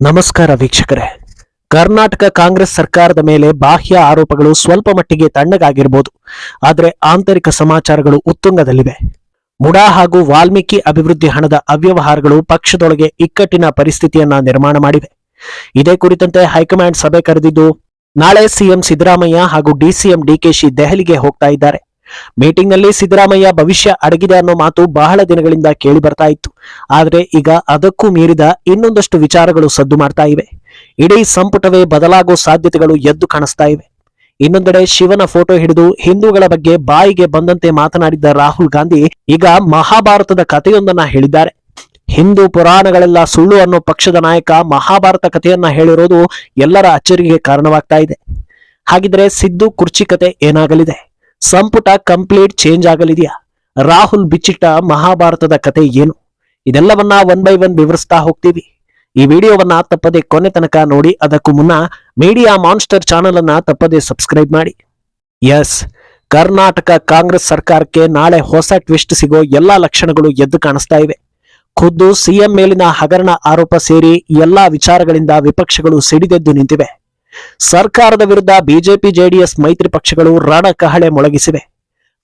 ನಮಸ್ಕಾರ ವೀಕ್ಷಕರೇ. ಕರ್ನಾಟಕ ಕಾಂಗ್ರೆಸ್ ಸರ್ಕಾರದ ಮೇಲೆ ಬಾಹ್ಯ ಆರೋಪಗಳು ಸ್ವಲ್ಪ ಮಟ್ಟಿಗೆ ತಣ್ಣಗಾಗಿರ್ಬೋದು. ಆದರೆ ಆಂತರಿಕ ಸಮಾಚಾರಗಳು ಉತ್ತುಂಗದಲ್ಲಿವೆ. ಮುಡಾ ಹಾಗೂ ವಾಲ್ಮೀಕಿ ಅಭಿವೃದ್ಧಿ ಹಣದ ಅವ್ಯವಹಾರಗಳು ಪಕ್ಷದೊಳಗೆ ಇಕ್ಕಟ್ಟಿನ ಪರಿಸ್ಥಿತಿಯನ್ನ ನಿರ್ಮಾಣ ಮಾಡಿವೆ. ಇದೇ ಕುರಿತಂತೆ ಹೈಕಮಾಂಡ್ ಸಭೆ ಕರೆದಿದ್ದು, ನಾಳೆ ಸಿಎಂ ಸಿದ್ದರಾಮಯ್ಯ ಹಾಗೂ ಡಿಸಿಎಂ ಡಿಕೆಶಿ ದೆಹಲಿಗೆ ಹೋಗ್ತಾ ಇದ್ದಾರೆ. ಮೀಟಿಂಗ್ನಲ್ಲಿ ಸಿದ್ದರಾಮಯ್ಯ ಭವಿಷ್ಯ ಅಡಗಿದೆ ಅನ್ನೋ ಮಾತು ಬಹಳ ದಿನಗಳಿಂದ ಕೇಳಿ ಬರ್ತಾ ಇತ್ತು. ಆದರೆ ಈಗ ಅದಕ್ಕೂ ಮೀರಿದ ಇನ್ನೊಂದಷ್ಟು ವಿಚಾರಗಳು ಸದ್ದು ಮಾಡ್ತಾ ಇವೆ. ಇಡೀ ಸಂಪುಟವೇ ಬದಲಾಗೋ ಸಾಧ್ಯತೆಗಳು ಎದ್ದು ಕಾಣಿಸ್ತಾ ಇವೆ. ಇನ್ನೊಂದೆಡೆ ಶಿವನ ಫೋಟೋ ಹಿಡಿದು ಹಿಂದೂಗಳ ಬಗ್ಗೆ ಬಾಯಿಗೆ ಬಂದಂತೆ ಮಾತನಾಡಿದ್ದ ರಾಹುಲ್ ಗಾಂಧಿ ಈಗ ಮಹಾಭಾರತದ ಕಥೆಯೊಂದನ್ನ ಹೇಳಿದ್ದಾರೆ. ಹಿಂದೂ ಪುರಾಣಗಳೆಲ್ಲ ಸುಳ್ಳು ಅನ್ನೋ ಪಕ್ಷದ ನಾಯಕ ಮಹಾಭಾರತ ಕಥೆಯನ್ನ ಹೇಳಿರೋದು ಎಲ್ಲರ ಅಚ್ಚರಿಗೆ ಕಾರಣವಾಗ್ತಾ ಇದೆ. ಹಾಗಿದ್ರೆ ಸಿದ್ದು ಕುರ್ಚಿ ಕತೆ ಏನಾಗಲಿದೆ? ಸಂಪುಟ ಕಂಪ್ಲೀಟ್ ಚೇಂಜ್ ಆಗಲಿದೆಯಾ? ರಾಹುಲ್ ಬಿಚ್ಚಿಟ್ಟ ಮಹಾಭಾರತದ ಕತೆ ಏನು? ಇದೆಲ್ಲವನ್ನ ಒನ್ ಬೈ ಒನ್ ವಿವರಿಸ್ತಾ ಹೋಗ್ತೀವಿ. ಈ ವಿಡಿಯೋವನ್ನ ತಪ್ಪದೆ ಕೊನೆ ತನಕ ನೋಡಿ, ಅದಕ್ಕೂ ಮುನ್ನ ಮೀಡಿಯಾ ಮಾನ್ಸ್ಟರ್ ಚಾನೆಲ್ ಅನ್ನ ತಪ್ಪದೆ ಸಬ್ಸ್ಕ್ರೈಬ್ ಮಾಡಿ. ಎಸ್ ಕರ್ನಾಟಕ ಕಾಂಗ್ರೆಸ್ ಸರ್ಕಾರಕ್ಕೆ ನಾಳೆ ಹೊಸ ಟ್ವಿಸ್ಟ್ ಸಿಗೋ ಎಲ್ಲಾ ಲಕ್ಷಣಗಳು ಎದ್ದು ಕಾಣಿಸ್ತಾ ಇವೆ. ಖುದ್ದು ಸಿಎಂ ಮೇಲಿನ ಹಗರಣ ಆರೋಪ ಸೇರಿ ಎಲ್ಲಾ ವಿಚಾರಗಳಿಂದ ವಿಪಕ್ಷಗಳು ಸಿಡಿದೆದ್ದು ನಿಂತಿವೆ. ಸರ್ಕಾರದ ವಿರುದ್ಧ ಬಿಜೆಪಿ, ಜೆಡಿಎಸ್ ಮೈತ್ರಿ ಪಕ್ಷಗಳು ರಣಕಹಳೆ ಮೊಳಗಿಸಿವೆ.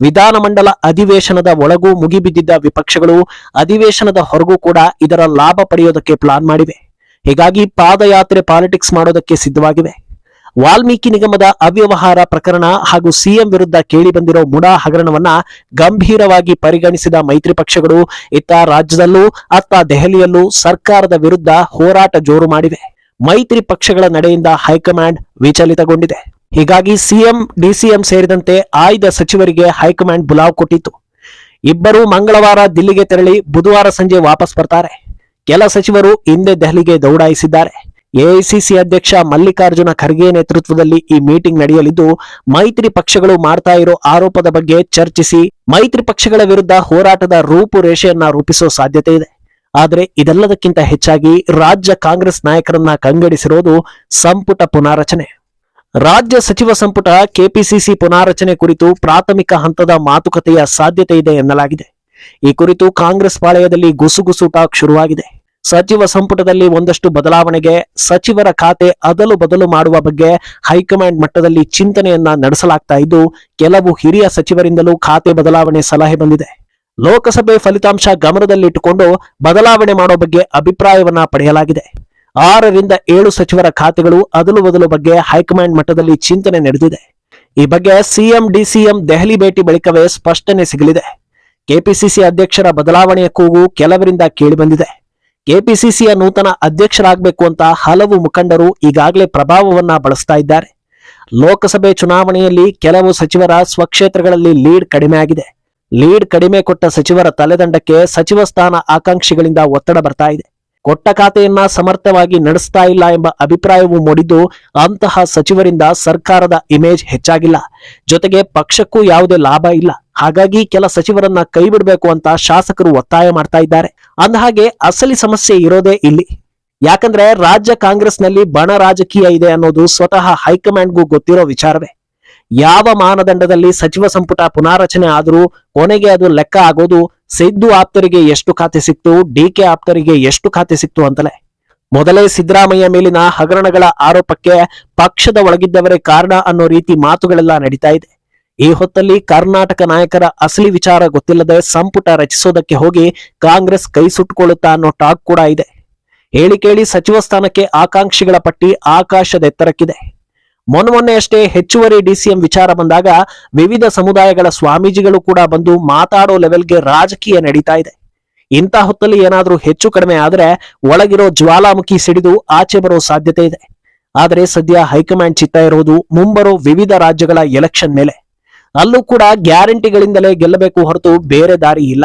ವಿಧಾನಮಂಡಲ ಅಧಿವೇಶನದ ಒಳಗೂ ಮುಗಿಬಿದ್ದಿದ್ದ ವಿಪಕ್ಷಗಳು ಅಧಿವೇಶನದ ಹೊರಗೂ ಕೂಡ ಇದರ ಲಾಭ ಪಡೆಯೋದಕ್ಕೆ ಪ್ಲಾನ್ ಮಾಡಿವೆ. ಹೀಗಾಗಿ ಪಾದಯಾತ್ರೆ ಪಾಲಿಟಿಕ್ಸ್ ಮಾಡೋದಕ್ಕೆ ಸಿದ್ಧವಾಗಿವೆ. ವಾಲ್ಮೀಕಿ ನಿಗಮದ ಅವ್ಯವಹಾರ ಪ್ರಕರಣ ಹಾಗೂ ಸಿಎಂ ವಿರುದ್ಧ ಕೇಳಿಬಂದಿರೋ ಮುಡಾ ಹಗರಣವನ್ನ ಗಂಭೀರವಾಗಿ ಪರಿಗಣಿಸಿದ ಮೈತ್ರಿ ಪಕ್ಷಗಳು ಇತ್ತ ರಾಜ್ಯದಲ್ಲೂ ಅತ್ತ ದೆಹಲಿಯಲ್ಲೂ ಸರ್ಕಾರದ ವಿರುದ್ಧ ಹೋರಾಟ ಜೋರು ಮಾಡಿವೆ. ಮೈತ್ರಿ ಪಕ್ಷಗಳ ನಡೆಯಿಂದ ಹೈಕಮಾಂಡ್ ವಿಚಲಿತಗೊಂಡಿದೆ. ಹೀಗಾಗಿ ಸಿಎಂ, ಡಿಸಿಎಂ ಸೇರಿದಂತೆ ಆಯ್ದ ಸಚಿವರಿಗೆ ಹೈಕಮಾಂಡ್ ಬುಲಾವ್ ಕೊಟ್ಟಿತ್ತು. ಇಬ್ಬರು ಮಂಗಳವಾರ ದಿಲ್ಲಿಗೆ ತೆರಳಿ ಬುಧವಾರ ಸಂಜೆ ವಾಪಸ್ ಬರ್ತಾರೆ. ಕೆಲ ಸಚಿವರು ಹಿಂದೆ ದೆಹಲಿಗೆ ದೌಡಾಯಿಸಿದ್ದಾರೆ. ಎಐಸಿಸಿ ಅಧ್ಯಕ್ಷ ಮಲ್ಲಿಕಾರ್ಜುನ ಖರ್ಗೆ ನೇತೃತ್ವದಲ್ಲಿ ಈ ಮೀಟಿಂಗ್ ನಡೆಯಲಿದ್ದು, ಮೈತ್ರಿ ಪಕ್ಷಗಳು ಮಾಡ್ತಾ ಇರೋ ಆರೋಪದ ಬಗ್ಗೆ ಚರ್ಚಿಸಿ ಮೈತ್ರಿ ಪಕ್ಷಗಳ ವಿರುದ್ಧ ಹೋರಾಟದ ರೂಪುರೇಷೆಯನ್ನ ರೂಪಿಸೋ ಸಾಧ್ಯತೆ ಇದೆ. ಆದರೆ ಇದೆಲ್ಲದಕ್ಕಿಂತ ಹೆಚ್ಚಾಗಿ ರಾಜ್ಯ ಕಾಂಗ್ರೆಸ್ ನಾಯಕರನ್ನ ಕಂಗಡಿಸಿರೋದು ಸಂಪುಟ ಪುನಾರಚನೆ. ರಾಜ್ಯ ಸಚಿವ ಸಂಪುಟ ಕೆಪಿಸಿಸಿ ಪುನಾರಚನೆ ಕುರಿತು ಪ್ರಾಥಮಿಕ ಹಂತದ ಮಾತುಕತೆಯ ಸಾಧ್ಯತೆ ಇದೆ ಎನ್ನಲಾಗಿದೆ. ಈ ಕುರಿತು ಕಾಂಗ್ರೆಸ್ ಪಾಳೆಯದಲ್ಲಿ ಗುಸುಗುಸು ಟಾಕ್ ಶುರುವಾಗಿದೆ. ಸಚಿವ ಸಂಪುಟದಲ್ಲಿ ಒಂದಷ್ಟು ಬದಲಾವಣೆಗೆ, ಸಚಿವರ ಖಾತೆ ಅದಲು ಬದಲು ಮಾಡುವ ಬಗ್ಗೆ ಹೈಕಮಾಂಡ್ ಮಟ್ಟದಲ್ಲಿ ಚಿಂತನೆಯನ್ನ ನಡೆಸಲಾಗ್ತಾ ಇದ್ದು, ಕೆಲವು ಹಿರಿಯ ಸಚಿವರಿಂದಲೂ ಖಾತೆ ಬದಲಾವಣೆ ಸಲಹೆ ಬಂದಿದೆ. ಲೋಕಸಭೆ ಫಲಿತಾಂಶ ಗಮನದಲ್ಲಿಟ್ಟುಕೊಂಡು ಬದಲಾವಣೆ ಮಾಡೋ ಬಗ್ಗೆ ಅಭಿಪ್ರಾಯವನ್ನ ಪಡೆಯಲಾಗಿದೆ. ಆರರಿಂದ ಏಳು ಸಚಿವರ ಖಾತೆಗಳು ಅದಲು ಬದಲು ಬಗ್ಗೆ ಹೈಕಮಾಂಡ್ ಮಟ್ಟದಲ್ಲಿ ಚಿಂತನೆ ನಡೆದಿದೆ. ಈ ಬಗ್ಗೆ ಸಿಎಂ, ಡಿಸಿಎಂ ದೆಹಲಿ ಭೇಟಿ ಬಳಿಕವೇ ಸ್ಪಷ್ಟನೆ ಸಿಗಲಿದೆ. ಕೆಪಿಸಿಸಿ ಅಧ್ಯಕ್ಷರ ಬದಲಾವಣೆಯ ಕೂಗು ಕೆಲವರಿಂದ ಕೇಳಿಬಂದಿದೆ. ಕೆಪಿಸಿಸಿಯ ನೂತನ ಅಧ್ಯಕ್ಷರಾಗಬೇಕು ಅಂತ ಹಲವು ಮುಖಂಡರು ಈಗಾಗಲೇ ಪ್ರಭಾವವನ್ನ ಬಳಸ್ತಾ ಇದ್ದಾರೆ. ಲೋಕಸಭೆ ಚುನಾವಣೆಯಲ್ಲಿ ಕೆಲವು ಸಚಿವರ ಸ್ವಕ್ಷೇತ್ರಗಳಲ್ಲಿ ಲೀಡ್ ಕಡಿಮೆ ಆಗಿದೆ. ಲೀಡ್ ಕಡಿಮೆ ಕೊಟ್ಟ ಸಚಿವರ ತಲೆದಂಡಕ್ಕೆ ಸಚಿವ ಸ್ಥಾನ ಆಕಾಂಕ್ಷಿಗಳಿಂದ ಒತ್ತಡ ಬರ್ತಾ ಇದೆ. ಕೊಟ್ಟ ಖಾತೆಯನ್ನ ಸಮರ್ಥವಾಗಿ ನಡೆಸ್ತಾ ಇಲ್ಲ ಎಂಬ ಅಭಿಪ್ರಾಯವು ಮೂಡಿದ್ದು ಅಂತಹ ಸಚಿವರಿಂದ ಸರ್ಕಾರದ ಇಮೇಜ್ ಹೆಚ್ಚಾಗಿಲ್ಲ. ಜೊತೆಗೆ ಪಕ್ಷಕ್ಕೂ ಯಾವುದೇ ಲಾಭ ಇಲ್ಲ. ಹಾಗಾಗಿ ಕೆಲ ಸಚಿವರನ್ನ ಕೈ ಬಿಡಬೇಕು ಅಂತ ಶಾಸಕರು ಒತ್ತಾಯ ಮಾಡ್ತಾ ಇದ್ದಾರೆ. ಅಂದಹಾಗೆ ಅಸಲಿ ಸಮಸ್ಯೆ ಇರೋದೇ ಇಲ್ಲಿ. ಯಾಕಂದ್ರೆ ರಾಜ್ಯ ಕಾಂಗ್ರೆಸ್ನಲ್ಲಿ ಬಣ ರಾಜಕೀಯ ಇದೆ ಅನ್ನೋದು ಸ್ವತಃ ಹೈಕಮಾಂಡ್ಗೂ ಗೊತ್ತಿರೋ ವಿಚಾರವೇ. ಯಾವ ಮಾನದಂಡದಲ್ಲಿ ಸಚಿವ ಸಂಪುಟ ಪುನಾರಚನೆ ಆದರೂ ಕೊನೆಗೆ ಅದು ಲೆಕ್ಕ ಆಗೋದು ಸಿದ್ದು ಆಪ್ತರಿಗೆ ಎಷ್ಟು ಖಾತೆ ಸಿಕ್ತು ಡಿಕೆ ಆಪ್ತರಿಗೆ ಎಷ್ಟು ಖಾತೆ ಸಿಕ್ತು ಅಂತಲೇ. ಮೊದಲೇ ಸಿದ್ದರಾಮಯ್ಯ ಮೇಲಿನ ಹಗರಣಗಳ ಆರೋಪಕ್ಕೆ ಪಕ್ಷದ ಒಳಗಿದ್ದವರೇ ಕಾರಣ ಅನ್ನೋ ರೀತಿ ಮಾತುಗಳೆಲ್ಲ ನಡೀತಾ ಇದೆ. ಈ ಹೊತ್ತಲ್ಲಿ ಕರ್ನಾಟಕ ನಾಯಕರ ಅಸಲಿ ವಿಚಾರ ಗೊತ್ತಿಲ್ಲದೆ ಸಂಪುಟ ರಚಿಸೋದಕ್ಕೆ ಹೋಗಿ ಕಾಂಗ್ರೆಸ್ ಕೈ ಸುಟ್ಟುಕೊಳ್ಳುತ್ತಾ ಅನ್ನೋ ಟಾಕ್ ಕೂಡ ಇದೆ. ಹೇಳಿ ಕೇಳಿ ಸಚಿವ ಸ್ಥಾನಕ್ಕೆ ಆಕಾಂಕ್ಷಿಗಳ ಪಟ್ಟಿ ಆಕಾಶದೆತ್ತರಕ್ಕಿದೆ ಮೊನ್ನೆ ಹೆಚ್ಚುವರಿ ಡಿಸಿಎಂ ವಿಚಾರ ಬಂದಾಗ ವಿವಿಧ ಸಮುದಾಯಗಳ ಸ್ವಾಮೀಜಿಗಳು ಕೂಡ ಬಂದು ಮಾತಾಡೋ ಲೆವೆಲ್ಗೆ ರಾಜಕೀಯ ನಡೀತಾ ಇದೆ. ಇಂಥ ಹೊತ್ತಲ್ಲಿ ಏನಾದರೂ ಹೆಚ್ಚು ಕಡಿಮೆ ಆದರೆ ಒಳಗಿರೋ ಜ್ವಾಲಾಮುಖಿ ಸಿಡಿದು ಆಚೆ ಬರೋ ಸಾಧ್ಯತೆ ಇದೆ. ಆದರೆ ಸದ್ಯ ಹೈಕಮಾಂಡ್ ಚಿತ್ತ ಇರೋದು ಮುಂಬರೋ ವಿವಿಧ ರಾಜ್ಯಗಳ ಎಲೆಕ್ಷನ್ ಮೇಲೆ. ಅಲ್ಲೂ ಕೂಡ ಗ್ಯಾರಂಟಿಗಳಿಂದಲೇ ಗೆಲ್ಲಬೇಕು ಹೊರತು ಬೇರೆ ದಾರಿ ಇಲ್ಲ.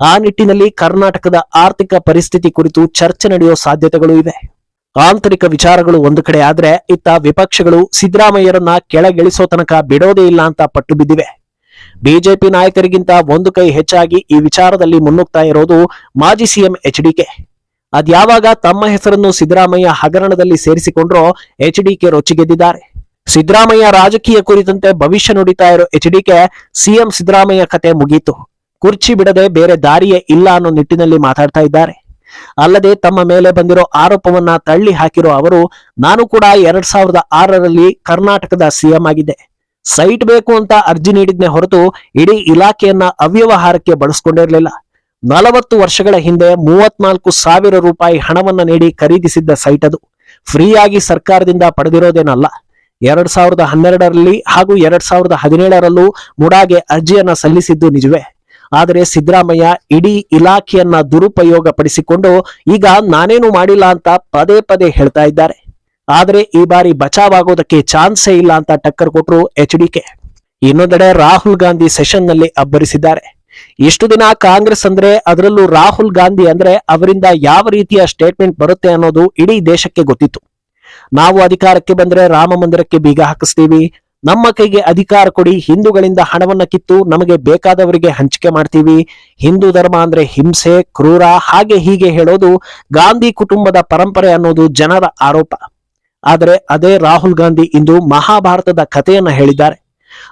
ಆ ನಿಟ್ಟಿನಲ್ಲಿ ಕರ್ನಾಟಕದ ಆರ್ಥಿಕ ಪರಿಸ್ಥಿತಿ ಕುರಿತು ಚರ್ಚೆ ನಡೆಯೋ ಸಾಧ್ಯತೆಗಳು ಇವೆ. ಆಂತರಿಕ ವಿಚಾರಗಳು ಒಂದು ಕಡೆ ಆದ್ರೆ ಇತ್ತ ವಿಪಕ್ಷಗಳು ಸಿದ್ದರಾಮಯ್ಯರನ್ನ ಕೆಳಗಿಳಿಸೋ ತನಕ ಬಿಡೋದೇ ಇಲ್ಲ ಅಂತ ಪಟ್ಟು ಬಿದ್ದಿವೆ. ಬಿಜೆಪಿ ನಾಯಕರಿಗಿಂತ ಒಂದು ಕೈ ಹೆಚ್ಚಾಗಿ ಈ ವಿಚಾರದಲ್ಲಿ ಮುನ್ನುಗ್ತಾ ಇರೋದು ಮಾಜಿ ಸಿಎಂ ಎಚ್ ಡಿಕೆ ಅದ್ಯಾವಾಗ ತಮ್ಮ ಹೆಸರನ್ನು ಸಿದ್ದರಾಮಯ್ಯ ಹಗರಣದಲ್ಲಿ ಸೇರಿಸಿಕೊಂಡ್ರೋ ಎಚ್ ಡಿಕೆ ರೊಚ್ಚಿಗೆದ್ದಿದ್ದಾರೆ. ಸಿದ್ದರಾಮಯ್ಯ ರಾಜಕೀಯ ಕುರಿತಂತೆ ಭವಿಷ್ಯ ನುಡಿತಾ ಇರೋ ಎಚ್ ಡಿಕೆ ಸಿಎಂ ಸಿದ್ದರಾಮಯ್ಯ ಕತೆ ಮುಗೀತು. ಕುರ್ಚಿ ಬಿಡದೆ ಬೇರೆ ದಾರಿಯೇ ಇಲ್ಲ ಅನ್ನೋ ನಿಟ್ಟಿನಲ್ಲಿ ಮಾತಾಡ್ತಾ ಇದ್ದಾರೆ. ಅಲ್ಲದೆ ತಮ್ಮ ಮೇಲೆ ಬಂದಿರೋ ಆರೋಪವನ್ನ ತಳ್ಳಿ ಹಾಕಿರೋ ಅವರು, ನಾನು ಕೂಡ ಎರಡ್ ಸಾವಿರದ ಆರರಲ್ಲಿ ಕರ್ನಾಟಕದ ಸಿಎಂ ಆಗಿದ್ದೆ. ಸೈಟ್ ಬೇಕು ಅಂತ ಅರ್ಜಿ ನೀಡಿದ್ನೆ ಹೊರತು ಇಡೀ ಇಲಾಖೆಯನ್ನ ಅವ್ಯವಹಾರಕ್ಕೆ ಬಳಸ್ಕೊಂಡಿರಲಿಲ್ಲ. ನಲವತ್ತು ವರ್ಷಗಳ ಹಿಂದೆ ಮೂವತ್ನಾಲ್ಕು ಸಾವಿರ ರೂಪಾಯಿ ಹಣವನ್ನ ನೀಡಿ ಖರೀದಿಸಿದ್ದ ಸೈಟ್ ಅದು. ಫ್ರೀಯಾಗಿ ಸರ್ಕಾರದಿಂದ ಪಡೆದಿರೋದೇನಲ್ಲ. ಎರಡ್ ಸಾವಿರದ ಹನ್ನೆರಡರಲ್ಲಿ ಹಾಗೂ ಎರಡ್ ಸಾವಿರದ ಹದಿನೇಳರಲ್ಲೂ ಮುಡಾಗೆ ಅರ್ಜಿಯನ್ನ ಸಲ್ಲಿಸಿದ್ದು ನಿಜವೇ. ಆದರೆ ಸಿದ್ದರಾಮಯ್ಯ ಇಡೀ ಇಲಾಖೆಯನ್ನ ದುರುಪಯೋಗ ಪಡಿಸಿಕೊಂಡು ಈಗ ನಾನೇನು ಮಾಡಿಲ್ಲ ಅಂತ ಪದೇ ಪದೇ ಹೇಳ್ತಾ ಇದ್ದಾರೆ. ಆದರೆ ಈ ಬಾರಿ ಬಚಾವಾಗೋದಕ್ಕೆ ಚಾನ್ಸೇ ಇಲ್ಲ ಅಂತ ಟಕ್ಕರ್ ಕೊಟ್ಟರು ಎಚ್ ಇನ್ನೊಂದೆಡೆ ರಾಹುಲ್ ಗಾಂಧಿ ಸೆಷನ್ನಲ್ಲಿ ಅಬ್ಬರಿಸಿದ್ದಾರೆ. ಇಷ್ಟು ದಿನ ಕಾಂಗ್ರೆಸ್ ಅಂದ್ರೆ ಅದರಲ್ಲೂ ರಾಹುಲ್ ಗಾಂಧಿ ಅಂದ್ರೆ ಅವರಿಂದ ಯಾವ ರೀತಿಯ ಸ್ಟೇಟ್ಮೆಂಟ್ ಬರುತ್ತೆ ಅನ್ನೋದು ಇಡೀ ದೇಶಕ್ಕೆ ಗೊತ್ತಿತ್ತು. ನಾವು ಅಧಿಕಾರಕ್ಕೆ ಬಂದ್ರೆ ರಾಮ ಮಂದಿರಕ್ಕೆ ಬೀಗ ಹಾಕಿಸ್ತೀವಿ ನಮ್ಮ ಕೈಗೆ ಅಧಿಕಾರ ಕೊಡಿ, ಹಿಂದೂಗಳಿಂದ ಹಣವನ್ನ ಕಿತ್ತು ನಮಗೆ ಬೇಕಾದವರಿಗೆ ಹಂಚಿಕೆ ಮಾಡ್ತೀವಿ. ಹಿಂದೂ ಧರ್ಮ ಅಂದ್ರೆ ಹಿಂಸೆ, ಕ್ರೂರ, ಹಾಗೆ ಹೀಗೆ ಹೇಳೋದು ಗಾಂಧಿ ಕುಟುಂಬದ ಪರಂಪರೆ ಅನ್ನೋದು ಜನರ ಆರೋಪ. ಆದರೆ ಅದೇ ರಾಹುಲ್ ಗಾಂಧಿ ಇಂದು ಮಹಾಭಾರತದ ಕಥೆಯನ್ನ ಹೇಳಿದ್ದಾರೆ.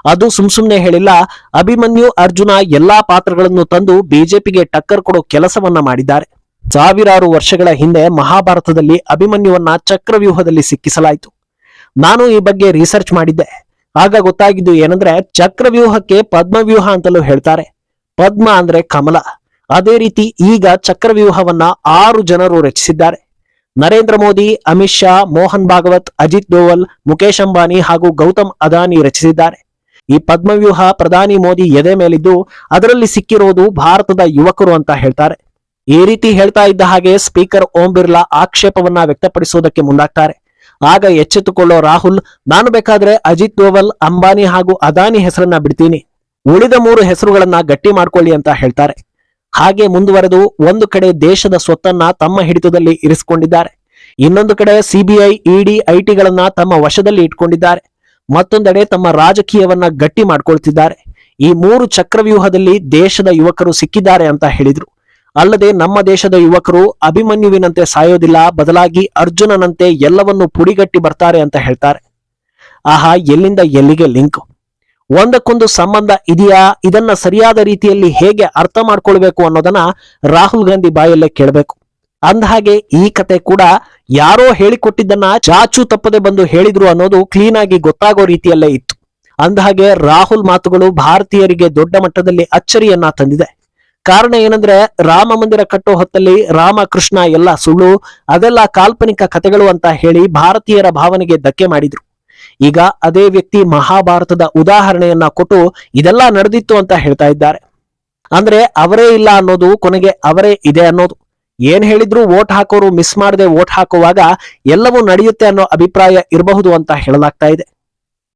ಅದು ಸುಮ್ ಸುಮ್ನೆ ಹೇಳಿಲ್ಲ, ಅಭಿಮನ್ಯು ಅರ್ಜುನ ಎಲ್ಲಾ ಪಾತ್ರಗಳನ್ನು ತಂದು ಬಿಜೆಪಿಗೆ ಟಕ್ಕರ್ ಕೊಡೋ ಕೆಲಸವನ್ನ ಮಾಡಿದ್ದಾರೆ. ಸಾವಿರಾರು ವರ್ಷಗಳ ಹಿಂದೆ ಮಹಾಭಾರತದಲ್ಲಿ ಅಭಿಮನ್ಯುವನ್ನ ಚಕ್ರವ್ಯೂಹದಲ್ಲಿ ಸಿಕ್ಕಿಸಲಾಯಿತು. ನಾನು ಈ ಬಗ್ಗೆ ರಿಸರ್ಚ್ ಮಾಡಿದ್ದೆ. ಆಗ ಗೊತ್ತಾಗಿದ್ದು ಏನಂದ್ರೆ ಚಕ್ರವ್ಯೂಹಕ್ಕೆ ಪದ್ಮವ್ಯೂಹ ಅಂತಲೂ ಹೇಳ್ತಾರೆ. ಪದ್ಮ ಅಂದ್ರೆ ಕಮಲ. ಅದೇ ರೀತಿ ಈಗ ಚಕ್ರವ್ಯೂಹವನ್ನ ಆರು ಜನರು ರಚಿಸಿದ್ದಾರೆ. ನರೇಂದ್ರ ಮೋದಿ, ಅಮಿತ್ ಶಾ, ಮೋಹನ್ ಭಾಗವತ್, ಅಜಿತ್ ದೋವಲ್ ಮುಖೇಶ್ ಅಂಬಾನಿ ಹಾಗೂ ಗೌತಮ್ ಅದಾನಿ ರಚಿಸಿದ್ದಾರೆ. ಈ ಪದ್ಮವ್ಯೂಹ ಪ್ರಧಾನಿ ಮೋದಿ ಎದೆ ಮೇಲಿದ್ದು ಅದರಲ್ಲಿ ಸಿಕ್ಕಿರೋದು ಭಾರತದ ಯುವಕರು ಅಂತ ಹೇಳ್ತಾರೆ. ಈ ರೀತಿ ಹೇಳ್ತಾ ಇದ್ದ ಹಾಗೆ ಸ್ಪೀಕರ್ ಓಂ ಬಿರ್ಲಾ ಆಕ್ಷೇಪವನ್ನ ವ್ಯಕ್ತಪಡಿಸುವುದಕ್ಕೆ ಮುಂದಾಗ್ತಾರೆ. ಆಗ ಎಚ್ಚೆತ್ತುಕೊಳ್ಳೋ ರಾಹುಲ್, ನಾನು ಬೇಕಾದ್ರೆ ಅಜಿತ್ ದೋವಲ್, ಅಂಬಾನಿ ಹಾಗೂ ಅದಾನಿ ಹೆಸರನ್ನ ಬಿಡ್ತೀನಿ. ಉಳಿದ ಮೂರು ಹೆಸರುಗಳನ್ನ ಗಟ್ಟಿ ಮಾಡ್ಕೊಳ್ಳಿ ಅಂತ ಹೇಳ್ತಾರೆ. ಹಾಗೆ ಮುಂದುವರೆದು ಒಂದು ಕಡೆ ದೇಶದ ಸ್ವತ್ತನ್ನ ತಮ್ಮ ಹಿಡಿತದಲ್ಲಿ ಇರಿಸಿಕೊಂಡಿದ್ದಾರೆ. ಇನ್ನೊಂದು ಕಡೆ ಸಿಬಿಐ, ಇಡಿ, ಐಟಿಗಳನ್ನ ತಮ್ಮ ವಶದಲ್ಲಿ ಇಟ್ಕೊಂಡಿದ್ದಾರೆ. ಮತ್ತೊಂದೆಡೆ ತಮ್ಮ ರಾಜಕೀಯವನ್ನ ಗಟ್ಟಿ ಮಾಡ್ಕೊಳ್ತಿದ್ದಾರೆ. ಈ ಮೂರು ಚಕ್ರವ್ಯೂಹದಲ್ಲಿ ದೇಶದ ಯುವಕರು ಸಿಕ್ಕಿದ್ದಾರೆ ಅಂತ ಹೇಳಿದ್ರು. ಅಲ್ಲದೆ ನಮ್ಮ ದೇಶದ ಯುವಕರು ಅಭಿಮನ್ಯುವಿನಂತೆ ಸಾಯೋದಿಲ್ಲ, ಬದಲಾಗಿ ಅರ್ಜುನನಂತೆ ಎಲ್ಲವನ್ನು ಪುಡಿಗಟ್ಟಿ ಬರ್ತಾರೆ ಅಂತ ಹೇಳ್ತಾರೆ. ಆಹಾ, ಎಲ್ಲಿಂದ ಎಲ್ಲಿಗೆ ಲಿಂಕ್? ಒಂದಕ್ಕೊಂದು ಸಂಬಂಧ ಇದೆಯಾ? ಇದನ್ನ ಸರಿಯಾದ ರೀತಿಯಲ್ಲಿ ಹೇಗೆ ಅರ್ಥ ಮಾಡ್ಕೊಳ್ಬೇಕು ಅನ್ನೋದನ್ನ ರಾಹುಲ್ ಗಾಂಧಿ ಬಾಯಲ್ಲೇ ಕೇಳಬೇಕು. ಅಂದಹಾಗೆ ಈ ಕತೆ ಕೂಡ ಯಾರೋ ಹೇಳಿಕೊಟ್ಟಿದ್ದನ್ನ ಚಾಚು ತಪ್ಪದೆ ಬಂದು ಹೇಳಿದ್ರು ಅನ್ನೋದು ಕ್ಲೀನ್ ಆಗಿ ಗೊತ್ತಾಗೋ ರೀತಿಯಲ್ಲೇ ಇತ್ತು. ಅಂದಹಾಗೆ ರಾಹುಲ್ ಮಾತುಗಳು ಭಾರತೀಯರಿಗೆ ದೊಡ್ಡ ಮಟ್ಟದಲ್ಲಿ ಅಚ್ಚರಿಯನ್ನ ತಂದಿದೆ. ಕಾರಣ ಏನಂದ್ರೆ ರಾಮ ಮಂದಿರ ಕಟ್ಟೋ ಹೊತ್ತಲ್ಲಿ ರಾಮ, ಕೃಷ್ಣ ಎಲ್ಲ ಸುಳ್ಳು, ಅದೆಲ್ಲ ಕಾಲ್ಪನಿಕ ಕಥೆಗಳು ಅಂತ ಹೇಳಿ ಭಾರತೀಯರ ಭಾವನೆಗೆ ಧಕ್ಕೆ ಮಾಡಿದ್ರು. ಈಗ ಅದೇ ವ್ಯಕ್ತಿ ಮಹಾಭಾರತದ ಉದಾಹರಣೆಯನ್ನ ಕೊಟ್ಟು ಇದೆಲ್ಲ ನಡೆದಿತ್ತು ಅಂತ ಹೇಳ್ತಾ ಇದ್ದಾರೆ. ಅಂದ್ರೆ ಅವರೇ ಇಲ್ಲ ಅನ್ನೋದು ಕೊನೆಗೆ ಅವರೇ ಇದೆ ಅನ್ನೋದು. ಏನ್ ಹೇಳಿದ್ರು ವೋಟ್ ಹಾಕೋರು ಮಿಸ್ ಮಾಡದೆ ವೋಟ್ ಹಾಕುವಾಗ ಎಲ್ಲವೂ ನಡೆಯುತ್ತೆ ಅನ್ನೋ ಅಭಿಪ್ರಾಯ ಇರಬಹುದು ಅಂತ ಹೇಳಲಾಗ್ತಾ ಇದೆ.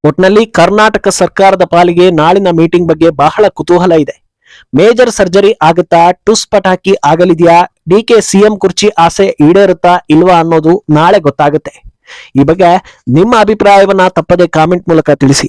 ಒಟ್ನಲ್ಲಿ ಕರ್ನಾಟಕ ಸರ್ಕಾರದ ಪಾಲಿಗೆ ನಾಳಿನ ಮೀಟಿಂಗ್ ಬಗ್ಗೆ ಬಹಳ ಕುತೂಹಲ ಇದೆ. ಮೇಜರ್ ಸರ್ಜರಿ ಆಗುತ್ತಾ ಟುಸ್ ಪಟಾಕಿ ಆಗಲಿದೆಯಾ? ಡಿ ಕೆ ಸಿಎಂ ಕುರ್ಚಿ ಆಸೆ ಈಡೇರುತ್ತಾ ಇಲ್ವಾ ಅನ್ನೋದು ನಾಳೆ ಗೊತ್ತಾಗುತ್ತೆ. ಈ ಬಗ್ಗೆ ನಿಮ್ಮ ಅಭಿಪ್ರಾಯವನ್ನ ತಪ್ಪದೆ ಕಾಮೆಂಟ್ ಮೂಲಕ ತಿಳಿಸಿ.